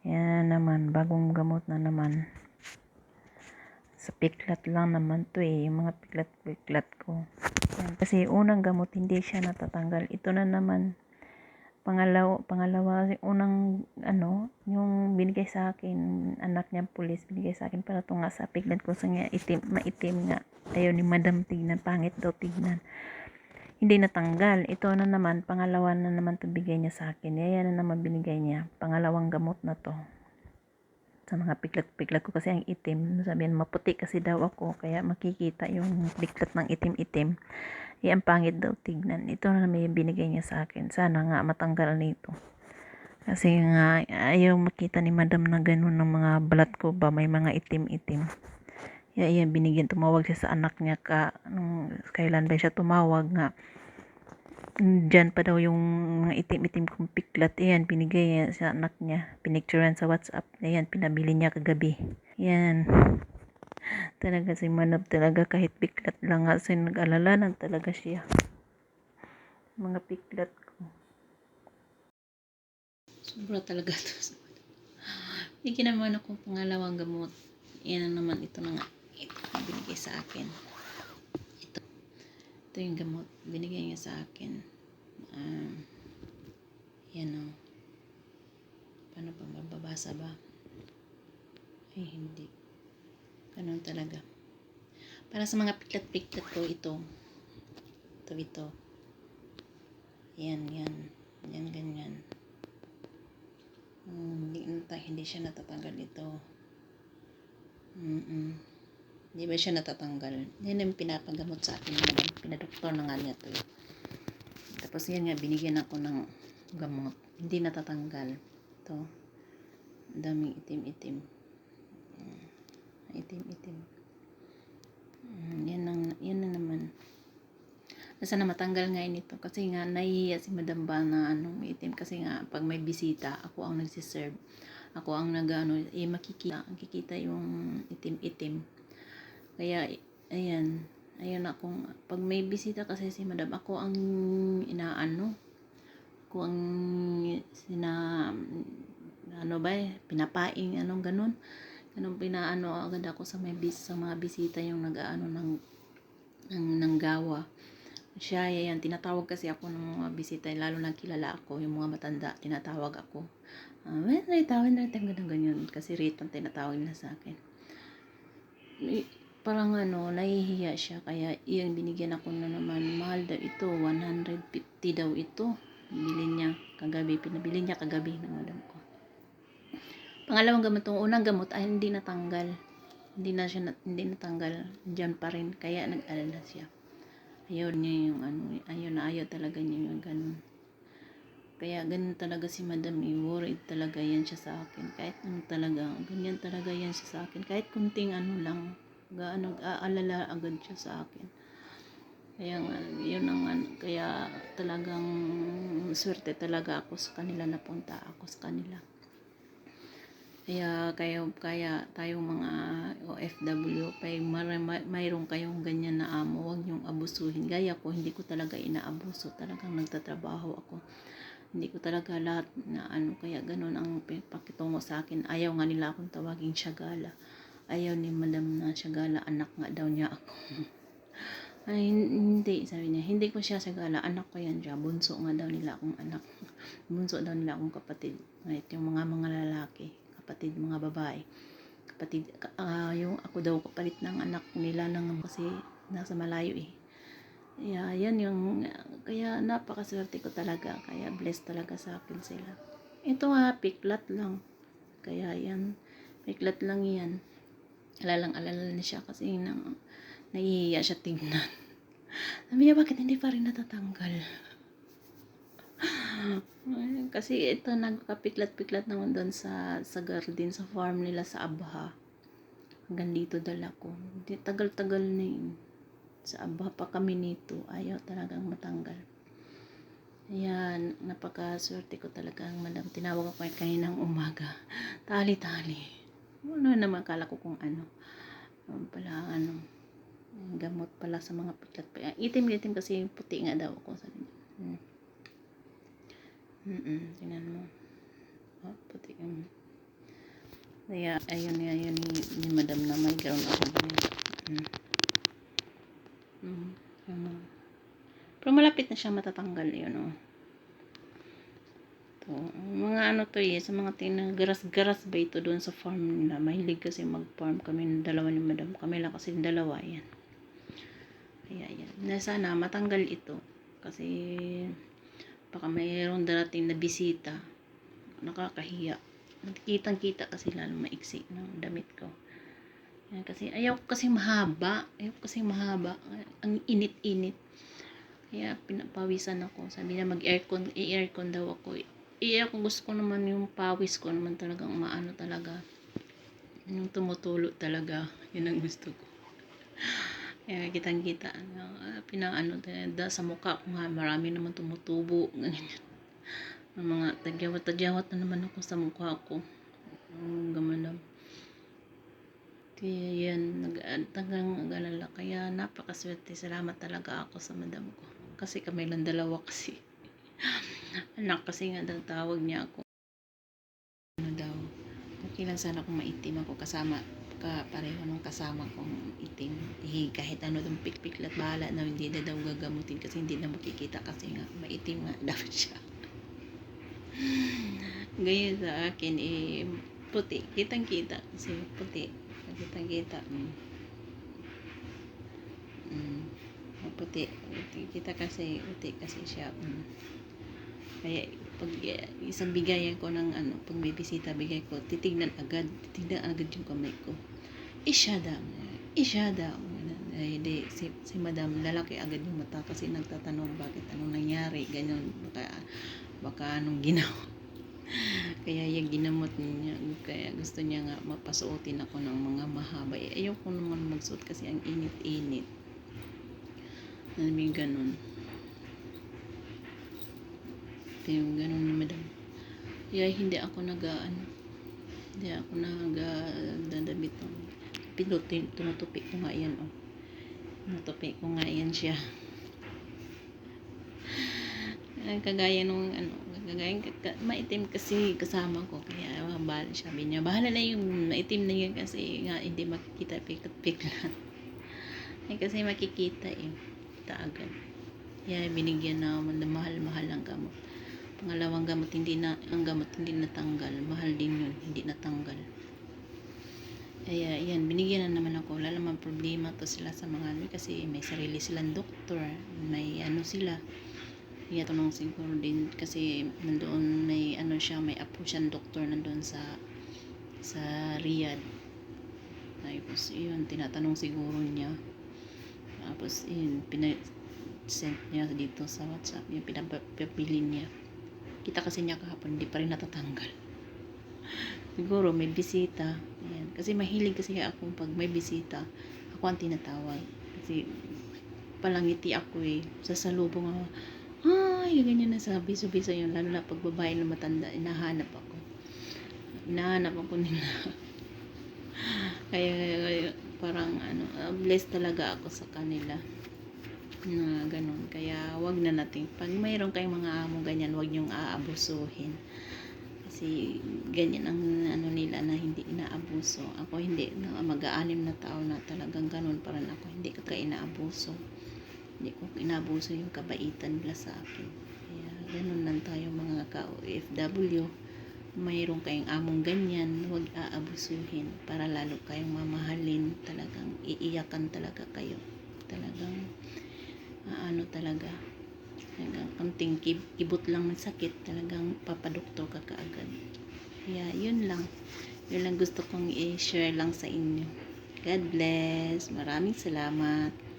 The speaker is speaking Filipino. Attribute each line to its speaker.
Speaker 1: Yan naman, bagong gamot na naman. Sa piklat lang naman to eh, yung mga piklat-piklat ko. Yan. Kasi unang gamot hindi siya natatanggal. Ito na naman, pangalawa, pangalawa kasi unang ano, yung binigay sa akin, anak niya pulis, binigay sa akin para to nga sa piklat ko sa nga itim, maitim nga. Ayaw ni madam tignan, pangit daw tignan. Hindi natanggal. Ito na naman, pangalawa na naman to bigay niya sa akin. Yan na naman binigay niya. Pangalawang gamot na to sa mga piklat-piklat ko kasi ang itim. Sabihin, maputi kasi daw ako. Kaya makikita yung piklat ng itim-itim. Eh, ang pangit daw tignan. Ito na may binigay niya sa akin. Sana nga matanggal nito. Kasi nga, ayaw makita ni madam na ganun ng mga balat ko ba. May mga itim-itim. Kaya yan, binigyan. Tumawag siya sa anak niya ka. Nung kailan ba siya tumawag nga. Diyan pa daw yung mga itim-itim kong piklat. Ayan, pinigay yan sa anak niya. Pinicturean sa WhatsApp. Ayan, pinabili niya kagabi. Yan. Talaga si Manab talaga kahit piklat lang nga sin nag-alala lang talaga siya. Mga piklat ko. Sobra talaga to. Bigyan naman ako pangalawang gamot. Yan na naman ito na nga. Binigay sa akin. Ito. Ito yung gamot. Binigay niya sa akin. Um, yan o. Paano pa mababasa ba? Ay, hindi. Ganun talaga. Para sa mga piklat-piklat ko, ito. Ito, ito. Yan, yan. Yan, ganyan. Hmm, hindi, hindi siya natatanggal ito. Mm-mm. Hindi ba siya natatanggal? Yan yung pinapagamot sa akin naman. Pinadoktor na nga niya to. eh. Tapos yan nga, binigyan ako ng gamot. Hindi natatanggal. Ito. Ang daming itim-itim. Mm, Itim-itim. Mm, Yan, ang, yan na naman. Sana matanggal nga nito kasi nga nahihiya si Madam Ba na ano, may itim kasi nga pag may bisita, ako ang nagsiserve. Ako ang nagano, eh makikita, makikita yung itim-itim. Kaya ayan, ayun akong pag may bisita kasi si Madam, ako ang inaano, ako ang sina ano ba eh, pinapaing anong ganun. Ganun pinaano agad ako sa may bis sa mga bisita yung nag-aano ng ng, ng gawa. Siya yan tinatawag kasi ako ng mga bisita lalo na kilala ako yung mga matanda tinatawag ako. Uh, well, tawag na ganyan ganyan kasi rate ang tinatawag nila sa akin parang ano nahihiya siya kaya iyon binigyan ako na naman mahal daw ito 150 daw ito bili niya kagabi pinabili niya kagabi ng madam ko pangalawang gamot yung unang gamot ay hindi natanggal hindi na siya hindi natanggal diyan pa rin kaya nag-alala siya ayaw niya yung ano, ayaw na ayaw talaga niya yung ganun. Kaya ganun talaga si Madam E. Worried talaga yan siya sa akin. Kahit ano talaga, ganyan talaga yan siya sa akin. Kahit kunting ano lang, nag-aalala agad siya sa akin. Kaya yun ang kaya talagang swerte talaga ako sa kanila, napunta ako sa kanila. Kaya, kaya, kaya tayong mga OFW, mar- may, mayroon kayong ganyan na amo, huwag niyong abusuhin. Gaya ko, hindi ko talaga inaabuso. Talagang nagtatrabaho ako. Hindi ko talaga lahat na ano, kaya ganun ang pakitungo sa akin. Ayaw nga nila akong tawaging Shagala. Ayaw ni Madam na Shagala, anak nga daw niya ako. Ay, hindi, sabi niya, hindi ko siya Shagala, anak ko yan siya. Bunso nga daw nila akong anak. Bunso daw nila akong kapatid. Right, yung mga mga lalaki, kapatid, mga babae. Kapatid, ka- ah, yung ako daw kapalit ng anak nila lang kasi nasa malayo eh. Kaya yan yung, kaya napakaswerte ko talaga. Kaya blessed talaga sa akin sila. Ito nga, piklat lang. Kaya yan, piklat lang yan. Alalang alala na siya kasi nang, nahihiya siya tingnan. Sabi niya, bakit hindi pa rin natatanggal? Kasi ito nagkapiklat-piklat naman doon sa sa garden sa farm nila sa Abha. Hanggang dito dala ko. Tagal-tagal na yun. Sa Abha pa kami nito. Ayaw talagang matanggal. Ayan, napakaswerte ko talaga ang madam. Tinawag ako kaninang umaga. Tali-tali. Ano naman kala ko kung ano. Um, pala ano. Gamot pala sa mga piklat. Itim-itim kasi puti nga daw ako. Sabi niya. Hmm. Mm-mm, tingnan mo. Oh, puti. Um. Kaya, ayun nga yun ni, ni madam na may ground ako ganito. Mm. Mm. Ano. Pero malapit na siya matatanggal yun, oh. To, mga ano to eh, sa mga tinagaras-garas ba ito doon sa farm na mahilig kasi mag-farm kami ng dalawa ni madam. Kami lang kasi dalawa yan. Kaya yan. Na sana matanggal ito. Kasi baka mayroong darating na bisita. Nakakahiya. Kitang kita kasi lalo maiksi ng damit ko. Yan, kasi ayaw kasi mahaba. Ayaw kasi mahaba. Ang init-init. Kaya pinapawisan ako. Sabi niya mag-aircon, i-aircon daw ako. I-aircon gusto ko naman yung pawis ko naman talagang maano talaga. Yung tumutulo talaga. Yun ang gusto ko. Kaya kitang kita. Ano, pinaano da, sa mukha ko nga. Marami naman tumutubo. Ganyan. Ang mga tagyawat-tagyawat na naman ako sa mukha ko. Ang gamanam. Kaya yan, nag-tagang alala. Kaya napakaswerte. Salamat talaga ako sa madam ko. Kasi kami lang dalawa kasi. Anak kasi nga daw tawag niya ako. Ano daw. Okay lang sana kung maitim ako kasama ka pareho nung kasama kong itim. Eh, kahit ano dong pikpik at bahala na hindi na daw gagamutin kasi hindi na makikita kasi nga maitim nga daw siya. Ganyan sa akin eh puti. Kitang kita kasi puti. Kitang kita. Mm. Mm. Puti. Kita kasi puti kasi siya. Mm. Kaya pag eh, isang bigayan ko ng ano, pag may bisita bigay ko, titignan agad, titignan agad yung kamay ko. Isyada, isyada. Ay, di, si, si madam, lalaki agad yung mata kasi nagtatanong bakit anong nangyari, ganyan, baka, baka anong ginawa. kaya yung ginamot niya, kaya gusto niya nga mapasuotin ako ng mga mahaba. Eh, ayoko naman magsuot kasi ang init-init. Alam mo yung ganun. Yung ganun ni madam. Kaya hindi ako nag ano, hindi ako nag dadabit ng pilotin, tinutupi ko nga yan oh. Tinutupi ko nga yan siya. kagaya nung ano, kagaya maitim kasi kasama ko kaya uh, bahal, sabi niya bahala na yung maitim na yun kasi nga hindi makikita pikit-piklat eh, kasi makikita eh kita agad kaya binigyan na mahal-mahal ang gamot pangalawang gamot hindi na ang gamot hindi natanggal. Mahal din yun hindi natanggal. Kaya yan binigyan na naman ako. Wala naman problema to sila sa mga ano kasi may sarili silang doktor. May ano sila. Kaya tanong siguro din kasi nandoon may ano siya may apo siyang doktor nandoon sa sa Riyadh. Tapos yun tinatanong siguro niya. Tapos yun pina send niya dito sa whatsapp. Yung pinapapili niya kita kasi niya kahapon hindi pa rin natatanggal. Siguro may bisita Ayan. kasi mahilig kasi ako pag may bisita ako ang tinatawag. Kasi palangiti ako eh. Sasalubong ako ay ganyan na sa biso-biso yun. Lalo na pag babae na matanda inahanap ako. Inahanap ako nila. Kaya, kaya parang ano blessed talaga ako sa kanila na ganun. Kaya wag na natin, pag mayroon kayong mga amo ganyan, wag niyong aabusuhin. Kasi ganyan ang ano nila na hindi inaabuso. Ako hindi, na mag-aanim na taon na talagang ganun pa rin ako. Hindi ko ka inaabuso. Hindi ko inaabuso yung kabaitan nila sa akin. Kaya ganun lang tayo mga ka-OFW. Mayroon kayong among ganyan, huwag aabusuhin para lalo kayong mamahalin. Talagang iiyakan talaga kayo. Talaga. Talagang konting kibot lang ng sakit talagang papadoktor ka kaagad. Kaya yun lang. Yun lang gusto kong i-share lang sa inyo. God bless. Maraming salamat